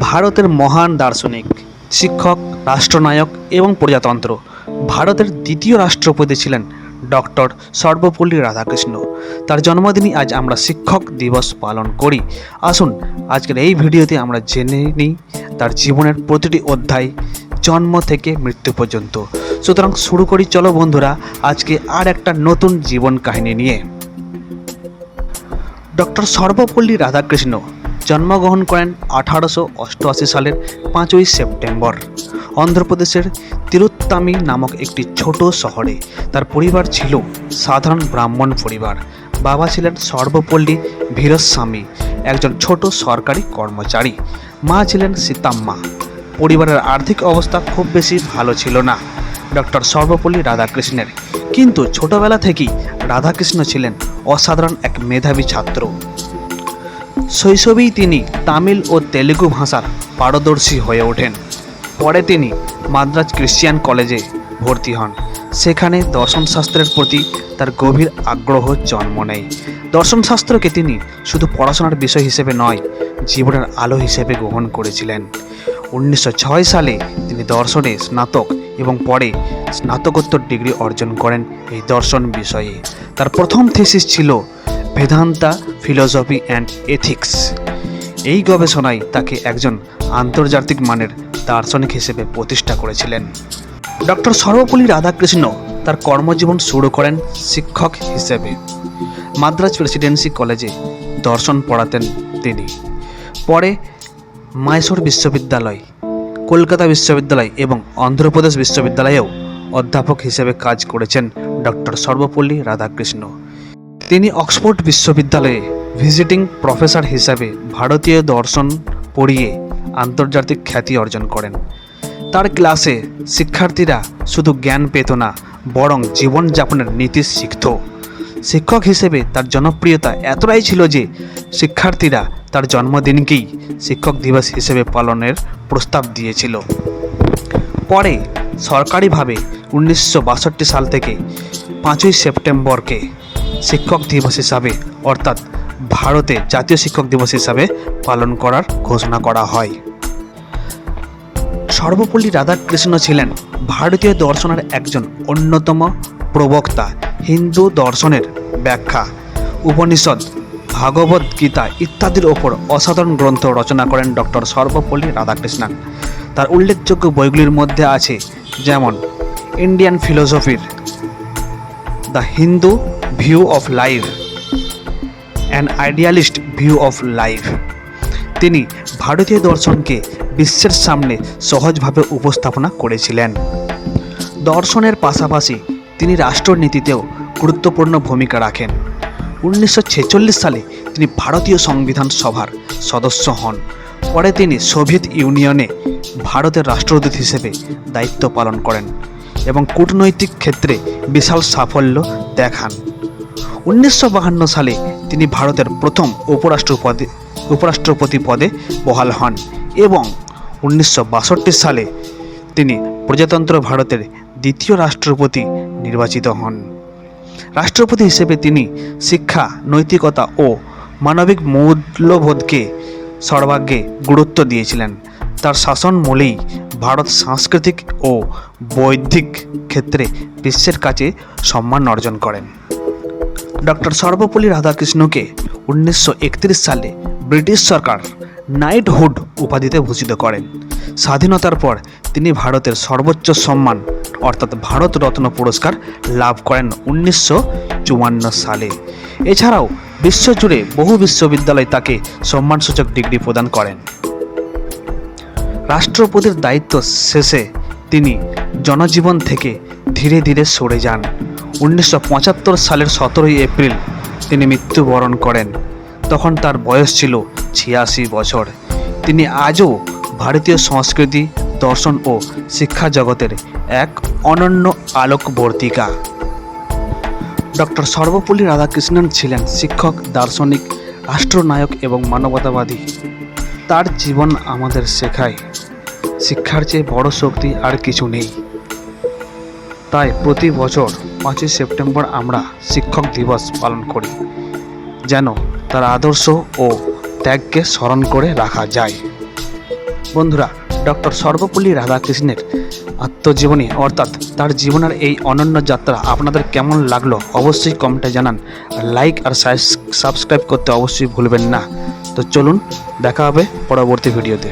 ভারতের মহান দার্শনিক, শিক্ষক, রাষ্ট্রনায়ক এবং প্রজাতন্ত্র। ভারতের দ্বিতীয় রাষ্ট্রপতি ছিলেন ডক্টর সর্বপল্লী রাধাকৃষ্ণ। তার জন্মদিনই আজ আমরা শিক্ষক দিবস পালন করি। আসুন, আজকের এই ভিডিওতে আমরা জেনে নিই তার জীবনের প্রতিটি অধ্যায়, জন্ম থেকে মৃত্যু পর্যন্ত। সুতরাং শুরু করি, চলো বন্ধুরা, আজকে আর একটা নতুন জীবন কাহিনী নিয়ে। ডক্টর সর্বপল্লী রাধাকৃষ্ণ জন্মগ্রহণ করেন আঠারোশো অষ্টআশি সালের পাঁচই সেপ্টেম্বর। অন্ধ্রপ্রদেশের তিরুত্তামি নামক একটি ছোট শহরে তার পরিবার ছিল সাধারণ ব্রাহ্মণ পরিবার। বাবা ছিলেন সর্বপল্লী ভীরস্বামী, একজন ছোট সরকারি কর্মচারী। মা ছিলেন সীতাম্মা। পরিবারের আর্থিক অবস্থা খুব বেশি ভালো ছিল না। ডক্টর সর্বপল্লী রাধাকৃষ্ণের। কিন্তু ছোটবেলা থেকেই রাধাকৃষ্ণ ছিলেন অসাধারণ এক মেধাবী ছাত্র। শৈশবেই তিনি তামিল ও তেলুগু ভাষার পারদর্শী হয়ে ওঠেন। পরে তিনি মাদ্রাজ ক্রিশ্চিয়ান কলেজে ভর্তি হন। সেখানে দর্শনশাস্ত্রের প্রতি তার গভীর আগ্রহ জন্ম নেয়। দর্শনশাস্ত্রকে তিনি শুধু পড়াশোনার বিষয় হিসেবে নয়, জীবনের আলো হিসেবে গ্রহণ করেছিলেন। উনিশশো ছয় সালে তিনি দর্শনে স্নাতক এবং পরে স্নাতকোত্তর ডিগ্রি অর্জন করেন এই দর্শন বিষয়ে। তার প্রথম থিসিস ছিল বেদান্তা ফিলোসফি অ্যান্ড এথিক্স এই গবেষণায় তাকে একজন আন্তর্জাতিক মানের দার্শনিক হিসেবে প্রতিষ্ঠা করেছিলেন। ডক্টর সর্বপল্লী রাধাকৃষ্ণ তার কর্মজীবন শুরু করেন শিক্ষক হিসেবে। মাদ্রাজ প্রেসিডেন্সি কলেজে দর্শন পড়াতেন তিনি। পরে মাইসোর বিশ্ববিদ্যালয়, কলকাতা বিশ্ববিদ্যালয় এবং অন্ধ্রপ্রদেশ বিশ্ববিদ্যালয়েও অধ্যাপক হিসেবে কাজ করেছেন ডক্টর সর্বপল্লী রাধাকৃষ্ণ। তিনি অক্সফোর্ড বিশ্ববিদ্যালয়ে ভিজিটিং প্রফেসর হিসাবে ভারতীয় দর্শন পড়িয়ে আন্তর্জাতিক খ্যাতি অর্জন করেন। তার ক্লাসে শিক্ষার্থীরা শুধু জ্ঞান পেত না, বরং জীবনযাপনের নীতি শিখত। শিক্ষক হিসেবে তার জনপ্রিয়তা এতটাই ছিল যে শিক্ষার্থীরা তার জন্মদিনকেই শিক্ষক দিবস হিসেবে পালনের প্রস্তাব দিয়েছিল। পরে সরকারিভাবে উনিশশো বাষট্টি সাল থেকে পাঁচই সেপ্টেম্বরকে শিক্ষক দিবস হিসাবে, অর্থাৎ ভারতে জাতীয় শিক্ষক দিবস হিসাবে পালন করার ঘোষণা করা হয়। সর্বপল্লী রাধাকৃষ্ণ ছিলেন ভারতীয় দর্শনের একজন অন্যতম প্রবক্তা হিন্দু দর্শনের ব্যাখ্যা। উপনিষদ, ভাগবত গীতা ইত্যাদির ওপর অসাধারণ গ্রন্থ রচনা করেন ডক্টর সর্বপল্লী রাধাকৃষ্ণন তার উল্লেখযোগ্য বইগুলির মধ্যে আছে, যেমন, Indian ফিলোসফির, the Hindu view of life an idealist view of life তিনি ভারতীয় দর্শনকে বিশ্বের সামনে সহজভাবে উপস্থাপনা করেছিলেন। দর্শনের পাশাপাশি তিনি রাষ্ট্রনীতিতেও গুরুত্বপূর্ণ ভূমিকা রাখেন। উনিশশো ছেচল্লিশ সালে তিনি ভারতীয় সংবিধান সভার সদস্য হন। পরে তিনি সোভিয়েত ইউনিয়নে ভারতের রাষ্ট্রদূত হিসেবে দায়িত্ব পালন করেন এবং কূটনৈতিক ক্ষেত্রে বিশাল সাফল্য দেখান। উনিশশো সালে তিনি ভারতের প্রথম উপরাষ্ট্রপতি উপরাষ্ট্রপতি পদে বহাল হন এবং উনিশশো বাষট্টি সালে তিনি প্রজাতন্ত্র ভারতের দ্বিতীয় রাষ্ট্রপতি নির্বাচিত হন। রাষ্ট্রপতি হিসেবে তিনি শিক্ষা, নৈতিকতা ও মানবিক মূল্যবোধকে সর্বাগ্যে গুরুত্ব দিয়েছিলেন। তার শাসন মূলেই ভারত সাংস্কৃতিক ও বৌদ্ধিক ক্ষেত্রে বিশ্বের কাছে সম্মান অর্জন করেন। ডক্টর সর্বপল্লী রাধাকৃষ্ণকে উনিশশো একত্রিশ সালে ব্রিটিশ সরকার নাইটহুড উপাধিতে ভূষিত করেন। স্বাধীনতার পর তিনি ভারতের সর্বোচ্চ সম্মান, অর্থাৎ ভারত রত্ন পুরস্কার লাভ করেন উনিশশো চুয়ান্ন সালে। এছাড়াও বিশ্বজুড়ে বহু বিশ্ববিদ্যালয় তাকে সম্মানসূচক ডিগ্রি প্রদান করেন। রাষ্ট্রপতির দায়িত্ব শেষে তিনি জনজীবন থেকে ধীরে ধীরে সরে যান। উনিশশো পঁচাত্তর সালের সতেরোই এপ্রিল তিনি মৃত্যুবরণ করেন। তখন তার বয়স ছিল ছিয়াশি বছর। তিনি আজও ভারতীয় সংস্কৃতি, দর্শন ও শিক্ষা জগতের এক অনন্য আলোকবর্তিকা। ডক্টর সর্বপল্লী রাধাকৃষ্ণন ছিলেন শিক্ষক, দার্শনিক, রাষ্ট্রনায়ক এবং মানবতাবাদী। তার জীবন আমাদের শেখায়। শিক্ষার চেয়ে বড় শক্তি আর কিছু নেই। তাই প্রতি বছর পাঁচই সেপ্টেম্বর আমরা শিক্ষক দিবস পালন করি, যেন তার আদর্শ ও ত্যাগকে স্মরণ করে রাখা যায়। বন্ধুরা, ডক্টর সর্বপল্লী রাধাকৃষ্ণের আত্মজীবনী অর্থাৎ তার জীবনের এই অনন্য যাত্রা আপনাদের কেমন লাগল অবশ্যই কমেন্টে জানান। লাইক আর সাবস্ক্রাইব করতে অবশ্যই ভুলবেন না। তো চলুন, দেখা হবে পরবর্তী ভিডিওতে